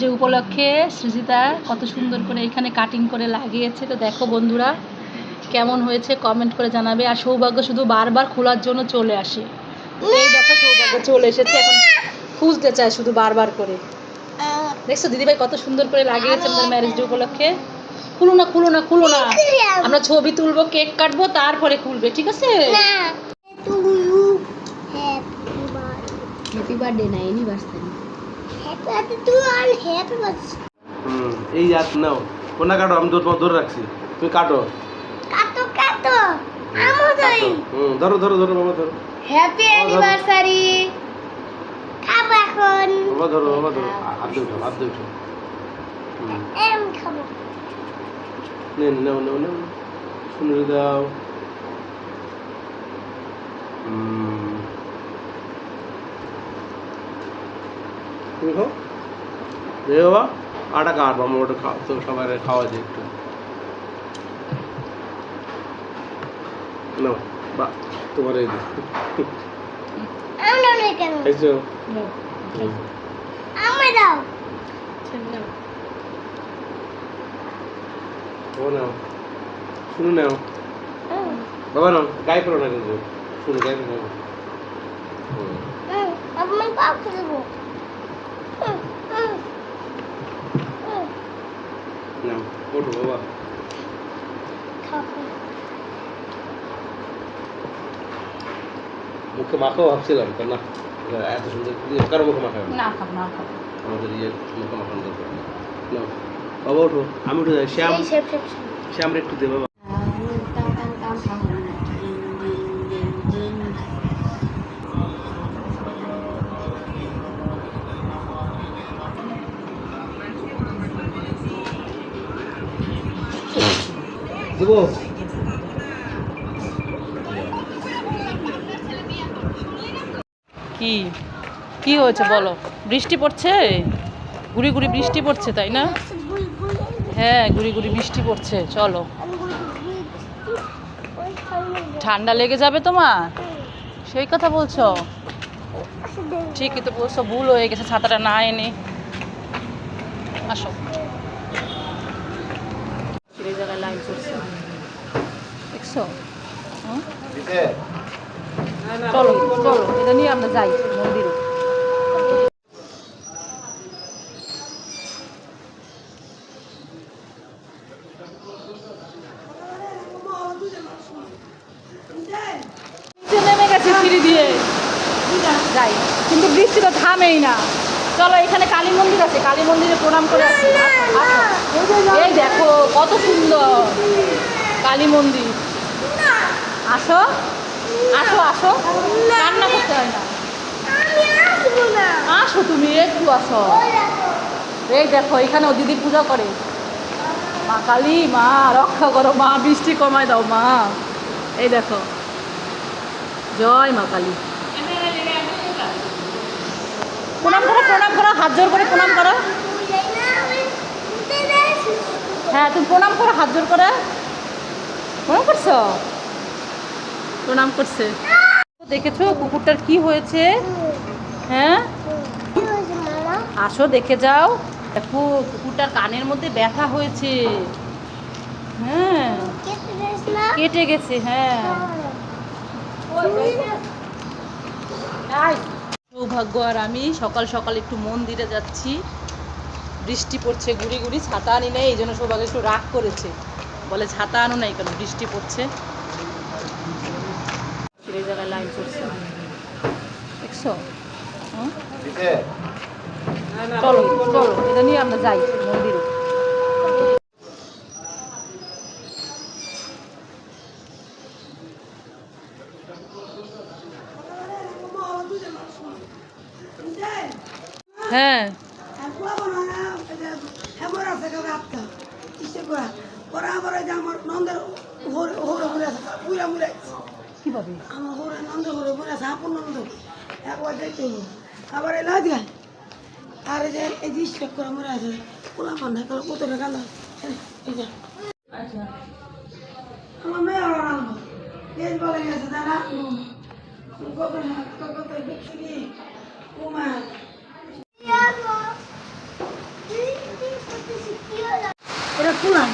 Day উপলক্ষে সৃজিতা কত সুন্দর করে এখানে কাটিং করে লাগিয়েছে তো দেখো বন্ধুরা কেমন হয়েছে কমেন্ট করে জানাবে। আর সৌভাগ্য শুধু বারবার খোলার জন্য চলে আসে। এই দেখো সৌভাগ্য চলে এসেছে এখন খুঁজতে চায় শুধু বারবার করে। দেখছ দিদিভাই কত সুন্দর করে লাগিয়েছে আমাদের ম্যারেজ ডে উপলক্ষে? খুলো না খুলো না খুলো না। আমরা ছবি তুলবো কেক কাটবো তারপরে খুলবে ঠিক আছে? হ্যাপি বার্থডে না অ্যানিভার্সারি হুম এই হাত নাও। কোনটা কাটো আমি তোর ধরে রাখছি। তুমি কাটো। কাটো। হুম ধরো। ধরো ধরো বাবা ধরো। হ্যাপি অ্যানিভার্সারি খাব এখন। বাবা ধরো বাবা ধরো। হাত দিয়ে উঠো হাত দিয়ে উঠো। এম খাব। নেন নাও নাও নাও। শুনে দাও। হুম। তুমি খাও বাবা আটা কাট বাবা ওটা খাও, তো সবাই খাওয়া যায় একটু। নাও, বা, তোমার এই না খাইছো? নাও, শুনে নাও। বাবা নাও, গায়ে পড়ো না কিন্তু পড়ো না। নাও ওঠো বাবা মুখে মাখো ভাবছিলাম তো না এত সুন্দর কারও মুখে মাখাবে না না খাব না খাব আমাদের ইয়ে মুখে মাখানো দরকার। নাও বাবা ওঠো আমি উঠে যাই শ্যাম শ্যামরে একটু দে বাবা দেবো। কি? কি হয়েছে বলো? বৃষ্টি পড়ছে? গুড়ি গুড়ি বৃষ্টি পড়ছে, তাই না? হ্যাঁ গুড়ি গুড়ি বৃষ্টি পড়ছে, চলো। ঠান্ডা লেগে যাবে তোমার? সেই কথা বলছো? ঠিকই তো বলছো, ভুল হয়ে গেছে, ছাতাটা না এনে। আসো এই জায়গায় লাইন করছে দেখছ চলো চলো এটা নিয়ে আমরা যাই মন্দিরে। নেমে গেছে সিঁড়ি দিয়ে। যাই কিন্তু বৃষ্টি তো থামেই না। চলো এখানে কালী মন্দির আছে কালী মন্দিরে প্রণাম করে আসি। আসো, আসো। এই দেখো কত সুন্দর কালী মন্দির। আসো। আসো আসো। রান্না করতে হয় না। আমি আসব না। আসো তুমি একটু আসো। এই দেখো এখানে ও দিদি পূজা করে। মা কালী মা রক্ষা করো মা বৃষ্টি কমায় দাও মা। এই দেখো। জয় মা কালী। প্রণাম করো প্রণাম করো হাত জোর করে প্রণাম করো। হ্যাঁ তুমি প্রণাম করো হাত জোর করে। প্রণাম করছ? প্রণাম করছে। দেখেছ কুকুরটার কি হয়েছে? হ্যাঁ? আসো, দেখে যাও। দেখো, কুকুরটার কানের মধ্যে ব্যথা হয়েছে। হ্যাঁ। কেটে গেছে হ্যাঁ। সৌভাগ্য আর আমি সকাল সকাল একটু মন্দিরে যাচ্ছি। বৃষ্টি পড়ছে, গুড়ি গুড়ি, ছাতা আনি নেই, এই জন্য সৌভাগ্য একটু রাগ করেছে। বলে, ছাতা আনো নাই কেন? বৃষ্টি পড়ছে এই জায়গায় লাইন করছে দেখছ? চলো চলো এটা নিয়ে আমরা যাই মন্দিরে। হ্যাঁ। ওরা যে আমার নন্দের হরে হরে আছে পুরা মুড়ে কীভাবে আমার হরে নন্দ হরে আছে আপন নন্দ। একবার দেখতে আবার এলা দিয়া আর যে এই যে করে মরে আছে কোলা পান কালো কত টাকা না আচ্ছা আমার মেয়ে আর আনব দেশ বলে গেছে তারা কত কত দেখছি কি কুমার এটা কুলাম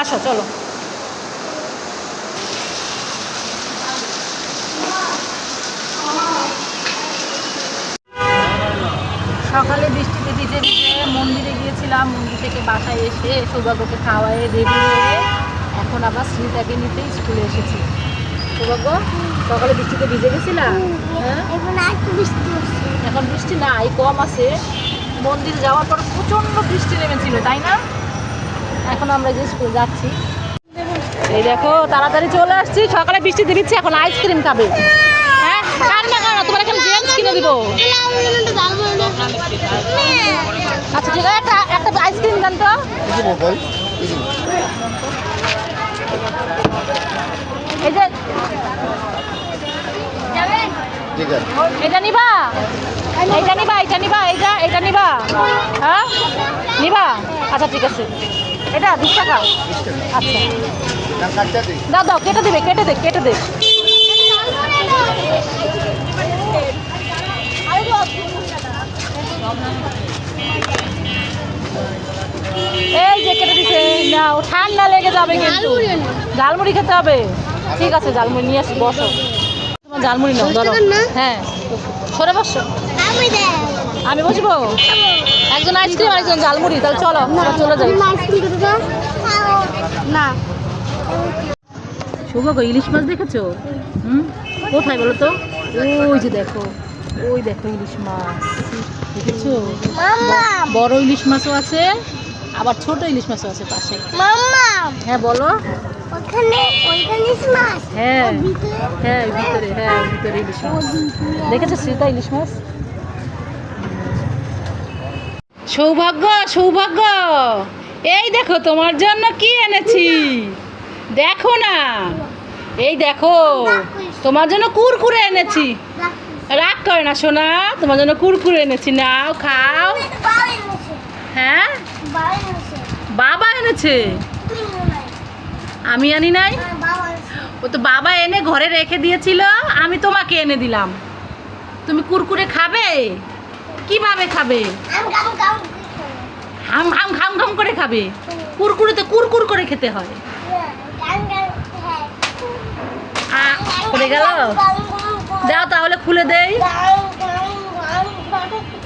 আসো, চলো। সকালে বৃষ্টিতে ভিজে ভিজে মন্দিরে গিয়েছিলাম, মন্দির থেকে বাসায় এসে সৌভাগ্যকে খাওয়ায়ে রেডি হয়ে এখন আবার শ্রীতাকে নিতে স্কুলে এসেছি। সৌভাগ্য সকালে বৃষ্টিতে ভিজে গেছিলাম হ্যাঁ? এখন একটু বৃষ্টি হচ্ছে। এখন বৃষ্টি নাই কম আছে। মন্দির যাওয়ার পর প্রচণ্ড বৃষ্টি নেমেছিল তাই না? এখন আমরা যে স্কুলে যাচ্ছি। এই দেখো তাড়াতাড়ি চলে আসছি। সকালে বৃষ্টি দিচ্ছে এখন আইসক্রিম খাবে। হ্যাঁ কান্না করো তোমার এখন জেমস কিনে দিব। আচ্ছা ঠিক আছে একটা আইসক্রিম দেন তো। এটা নিবা। এইটা নিবা এটা নিবা এইটা এটা নিবা। হ্যাঁ? নিবা? আচ্ছা ঠিক আছে। এটা বিশ টাকা। আচ্ছা। দাও দাও কেটে দেবে কেটে দে কেটে দে। এই যে কেটে দিছে নাও ঠান্ডা লেগে যাবে কিন্তু। ঝালমুড়ি খেতে হবে। ঠিক আছে ঝালমুড়ি নিয়ে আসি বসো। তোমার ঝালমুড়ি নাও ধরো। হ্যাঁ। সরে বসো। আমি বসবো? একজন আইসক্রিম আরেকজন ঝালমুড়ি। তাহলে চলো চলে যাই। না। শুভ ইলিশ মাছ দেখেছ? হুম? কোথায় বলো তো? ওই যে দেখো ওই দেখো ইলিশ মাছ। দেখেছ? বড় ইলিশ মাছও আছে। আবার ছোট ইলিশ মাছও আছে পাশে। হ্যাঁ বলো। ওখানে ওইখানে মাছ? হ্যাঁ। হ্যাঁ ভিতরে হ্যাঁ ভিতরে ইলিশ মাছ। দেখেছ সীতা ইলিশ মাছ? সৌভাগ্য সৌভাগ্য। এই দেখো তোমার জন্য কি এনেছি? দেখো না। এই দেখো তোমার জন্য কুরকুরে এনেছি। রাগ করে না সোনা। তোমার জন্য কুরকুরে এনেছি। নাও খাও। হ্যাঁ? বাবা এনেছে। হয় আমি আনি নাই? ও তো বাবা এনে ঘরে রেখে দিয়েছিল আমি তোমাকে এনে দিলাম। তুমি কুরকুরে খাবে? কীভাবে খাবে? হাম হাম খাম খাম করে খাবে? কুরকুরে তো কুরকুর করে খেতে হয়। হ্যাঁ পড়ে গেল? দাও তাহলে খুলে দেই।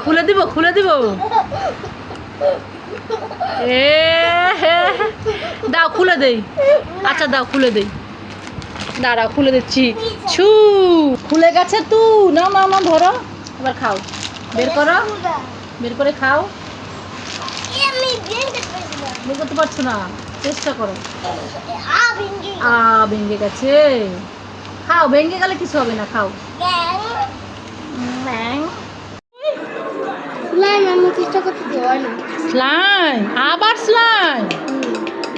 খুলে দিব খুলে দিব? এ দাও খুলে দেই। আচ্ছা দাও খুলে দেই। দাঁড়াও খুলে দিচ্ছি। ছু। খুলে গেছে তু। না নাও নাও ধরো। এবার খাও। বের করো। বের করে খাও। বের করতে পারছ না? চেষ্টা করো। আ ভেঙে গেছে। খাও ভেঙে গেলে কিছু হবে না খাও। ম্যাং। না আমি চেষ্টা স্লাইম আবার স্লাইম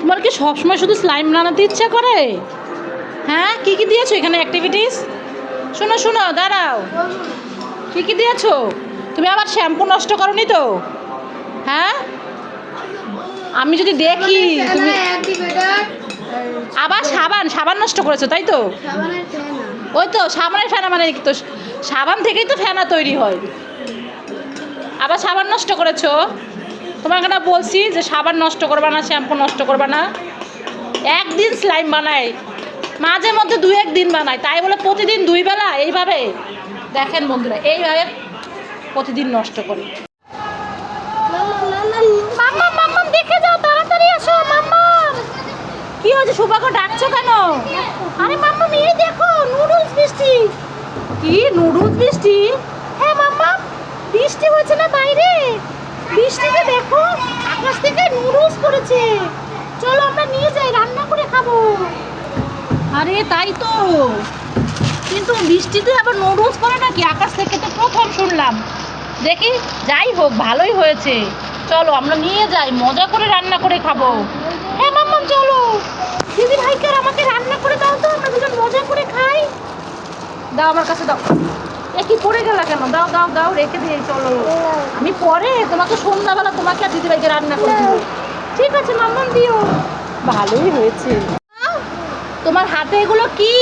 তোমার কি সবসময় শুধু স্লাইম বানাতে ইচ্ছা করে? হ্যাঁ কি কি দিয়েছ এখানে অ্যাক্টিভিটিস শোনো শোনো দাঁড়াও। কি কি দিয়েছ? তুমি আবার শ্যাম্পু নষ্ট করনি তো? হ্যাঁ? আমি যদি দেখি তুমি আবার সাবান সাবান নষ্ট করেছ তাই তো? ওই তো সাবানের ফেনা মানে তো? সাবান থেকেই তো ফেনা তৈরি হয়। আবার সাবান নষ্ট করেছ? তোমাকে না বলছি যে সাবান নষ্ট করবা না, শ্যাম্পু নষ্ট করবা না। একদিন স্লাইম বানায় মাঝে মধ্যে দু একদিন বানায় তাই বলে প্রতিদিন দুই বেলা, এইভাবে। দেখেন বন্ধুরা, এইভাবে প্রতিদিন নষ্ট করে। তাড়াতাড়ি কি হয়েছে সুভাগ্য ডাকছো কেন? আরে মাম্মা, মেয়ে দেখো, নুডলস বৃষ্টি কি, নুডলস বৃষ্টি বৃষ্টি হয়েছে না বাইরে? বৃষ্টিতে দেখো, আকাশ থেকে নুডলস পড়েছে। চলো আমরা নিয়ে যাই, রান্না করে খাব। আরে তাই তো। কিন্তু বৃষ্টিতে আবার নুডলস করে নাকি? আকাশ থেকে তো প্রথম শুনলাম। দেখি, যাই হোক, ভালোই হয়েছে। চলো, আমরা নিয়ে যাই, মজা করে রান্না করে খাব। হ্যাঁ মাম্মাম, চলো। দিদি ভাইকে আমাকে রান্না করে দাও তো, আমরা দুজন মজা করে খাই। দাও, আমার কাছে দাও। এ কি পড়ে গেল কেন? দাও দাও দাও রেখে দিয়ে চলো। আমি পরে তোমাকে সন্ধ্যাবেলা তোমাকে আর দিদিভাইকে রান্না করে দিব। ঠিক আছে মাম্মাম দিও। ভালোই হয়েছে। তোমার হাতে এগুলো কি?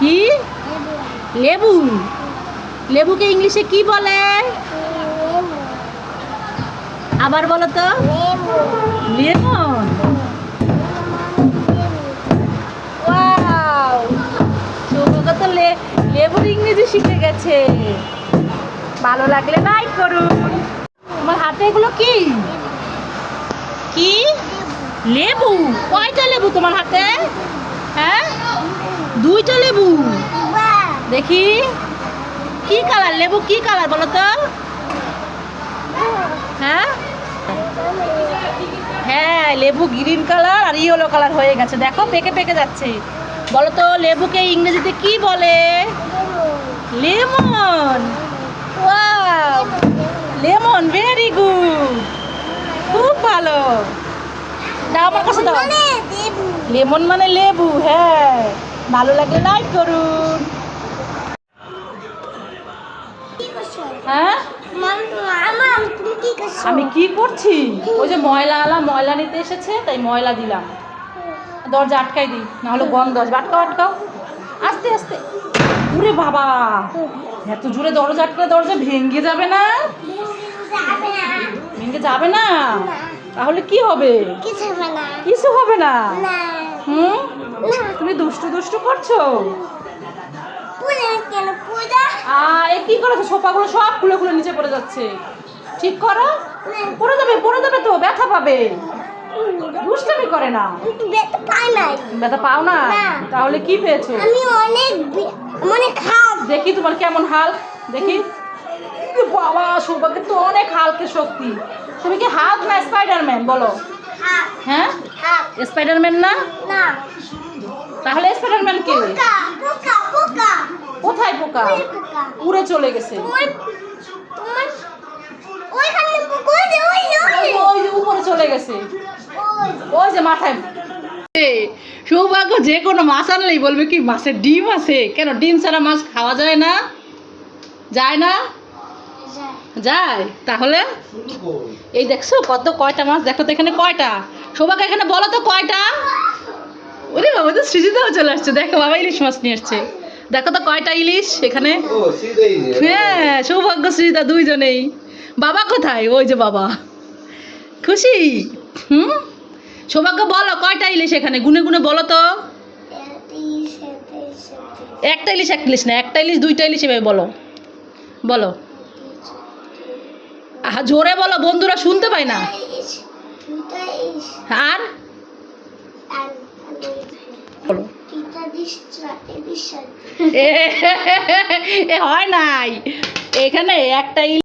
কি? লেবু। লেবুকে ইংলিশে কি বলে? আবার বলো তো। লেবু। গেছে ভালো লাগলে লাইক করুন। তোমার হাতে এগুলো কি? কি? লেবু। কয়টা লেবু তোমার হাতে? হ্যাঁ? দুইটা লেবু। দেখি। কি কালার লেবু কি কালার বলো তো? হ্যাঁ? হ্যাঁ লেবু গ্রিন কালার আর ইয়েলো কালার হয়ে গেছে। দেখো, পেকে পেকে যাচ্ছে। বলো তো, লেবুকে ইংরেজিতে কি বলে? Lemon. Wow lemon very good খুব ভালো। দাও আমার কাছে দাও। মানে লেমন মানে লেবু হ্যাঁ। ভালো লাগলে লাইক করুন। হ্যাঁ? আমি কি করছি? ওই যে ময়লা আলা ময়লা নিতে এসেছে তাই ময়লা দিলাম। দরজা আটকাই দিই না হলে গন্ধ আসবে। আটকাও আটকাও। আস্তে আস্তে। উরে বাবা এত জোরে দরজা আটকালে দরজা ভেঙে যাবে না? ভেঙে যাবে না? তাহলে কি হবে? কিছু হবে না? হুম? তুমি দুষ্টু দুষ্টু করছ? পূজা কেন পূজা আ এ কি করেছ? সোফাগুলো সব খুলে খুলে নিচে পড়ে যাচ্ছে। ঠিক করো। পড়ে যাবে পড়ে যাবে তো ব্যথা পাবে। দুষ্টামি করে না। ব্যথা পাও না? না। তাহলে কি পেয়েছ? আমি অনেক বে- অনেক দেখি তোমার কেমন হাল? দেখি। বাবা সৌভাগ্যের তো অনেক হালকে শক্তি। তুমি কি হাল্ক না স্পাইডারম্যান বলো? হ্যাঁ? স্পাইডারম্যান না? তাহলে স্পাইডারম্যান কে? কোথায় পোকা? উড়ে চলে গেছে। ওই যে উপরে চলে গেছে। ওই যে মাথায় সৌভাগ্য যে কোনো মাছ আনলেই বলবে কি মাছের ডিম আছে। কেন ডিম ছাড়া মাছ খাওয়া যায় না? যায় না? যায়। তাহলে? এই দেখছ কত কয়টা মাছ? দেখো তো এখানে কয়টা? সৌভাগ্য এখানে বলো তো কয়টা? ওরে বাবা তো সৃজিতাও চলে আসছে। দেখো বাবা ইলিশ মাছ নিয়ে আসছে। দেখো তো কয়টা ইলিশ এখানে? হ্যাঁ সৌভাগ্য সৃজিতা দুইজনেই। বাবা কোথায়? ওই যে বাবা। খুশি? হুম? সৌভাগ্য বলো কয়টা ইলিশ এখানে গুনে গুনে বলো তো একটা ইলিশ একটা ইলিশ না একটা ইলিশ দুইটা ইলিশ এভাবে বলো বলো জোরে বলো বন্ধুরা শুনতে পায় না আর এ হয় নাই এখানে একটা